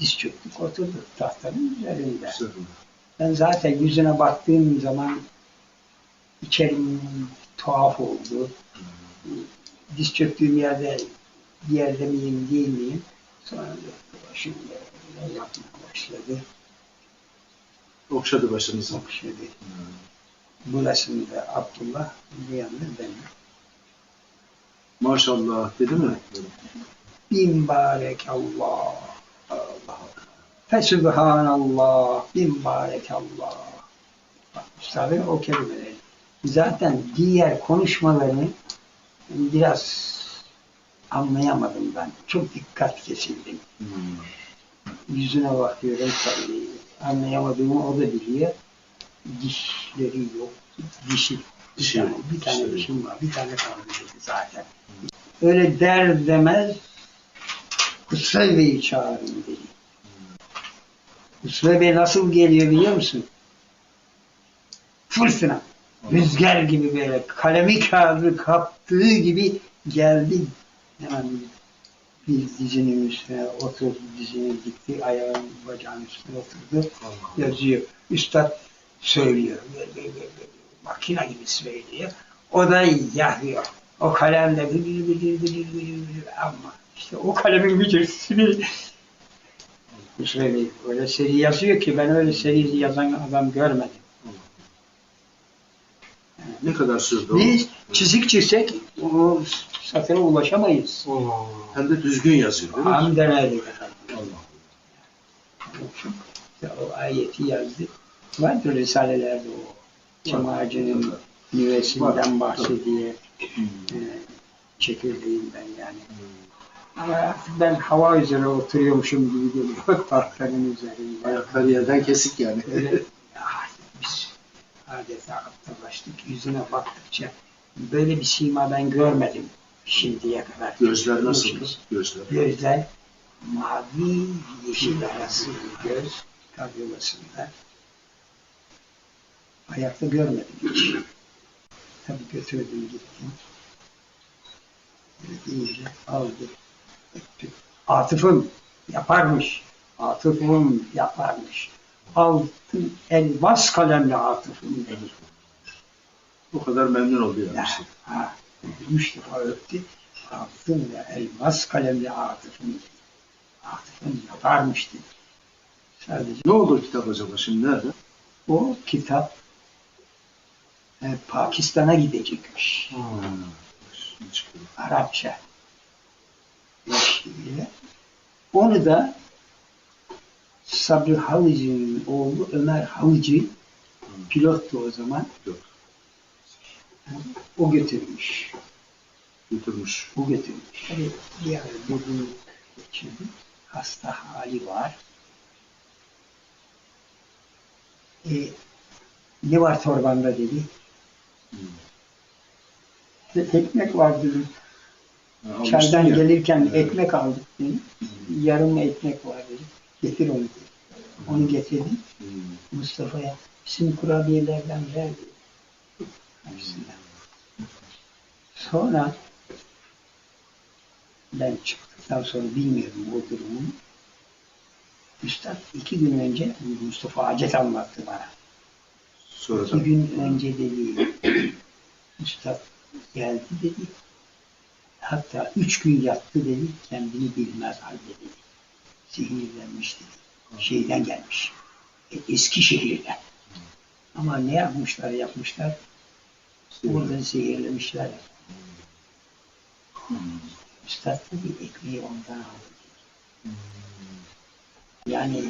diz çöktük oturduk tahtanın üzerinde. Ben zaten yüzüne baktığım zaman içerim tuhaf oldu. Diz çöktüğüm yerde bir yerde miyim değil miyim? Sonra başım yapmaya başladı. Okşadı başınızı. Okşadı. Burasında Abdullah, bu yanda ben. Maşallah dedi mi? Bin barek. Allah. Fesubhanallah. Bin barek Allah. Bak üstadın o kelimeleri. Zaten diğer konuşmalarını biraz anlayamadım ben. Çok dikkat kesildim. Hmm. Yüzüne bakıyorum tabii. Anlayamadığımı o da biliyor. Dişleri yok. Dişi. Bir Dişi tane, bir tane dişleri dişim var. Bir tane kaldı zaten. Öyle der demez Kusray Bey'i çağırın dedi. Bey nasıl geliyor biliyor musun? Fırtına. Rüzgar gibi böyle kalemi kağıdı kaptığı gibi geldi. Hemen bir dizinin üstüne oturdu, dizine dikti, ayağın bacağın üstüne oturdu, yazıyor. Üstad söylüyor, makine gibi söylüyor. O da yazıyor. O gıdır gıdır ama işte o kalemin gücüsünü Hüsrev öyle seri yazıyor ki ben öyle seri yazan adam görmedim. Ne kadar sürdü o? Biz çizik çizsek o satıra ulaşamayız. Hem de düzgün yazıyor değil mi? Ham demedik. Allah. İşte o ayeti yazdı. Vardır risalelerde o. Çam ağacının nüvesinden bahsediyor. Hmm. e, çekirdeğinden yani. Ama artık ben hava üzerine oturuyormuşum gibi geliyor tahtanın üzerinde. Ayakları yerden kesik yani. Öyle, biz adeta aptallaştık. Yüzüne baktıkça böyle bir sima ben görmedim şimdiye kadar. Gözler nasıl? Gözler. Gözler mavi yeşil arası bir göz karyolasında. Ayakta görmedim hiç. Tabii götürdüm gittim. İyice aldı. Atıfım yaparmış. Atıfım yaparmış. Altın elmas kalemle atıfım dedi. O kadar memnun oldu yani. Ya, ha, üç defa öptü. Altın ve elmas kalemle atıfım dedi. Atıfım yaparmış dedi. Sadece Ne olur kitap acaba şimdi nerede? o kitap e, Pakistan'a gidecekmiş. Çıkıyor. Arapça. Diliyle. Onu da Sabri Halıcı'nın oğlu Ömer Halıcı pilottu o zaman. Pilot. O götürmüş. Götürmüş. O götürmüş. Tabii bir ara geçirdi. Hasta hali var. E, ne var torbanda dedi. Hmm. "E, Ekmek var dedim. Ha, Çaydan ya. gelirken Evet. ekmek aldık dedim. Yarım ekmek var dedim. Getir onu dedi. Onu getirdim. Hmm. Mustafa'ya bizim kurabiyelerden ver. Hepsinden. Sonra ben çıktıktan sonra bilmiyorum o durumu. Üstad iki gün önce Mustafa Hacet anlattı bana. Sonra İki gün önce dedi Üstad geldi dedi. Hatta üç gün yattı dedi. Kendini bilmez halde dedi. Zehirlenmiş dedi. Şeyden gelmiş. E, Eskişehir'den. Ama ne yapmışlar yapmışlar. Orada zehirlemişler. Üstad dedi ekmeği ondan aldı. Yani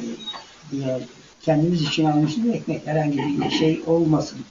diğer kendimiz için almışız ekmek herhangi bir şey olmasın.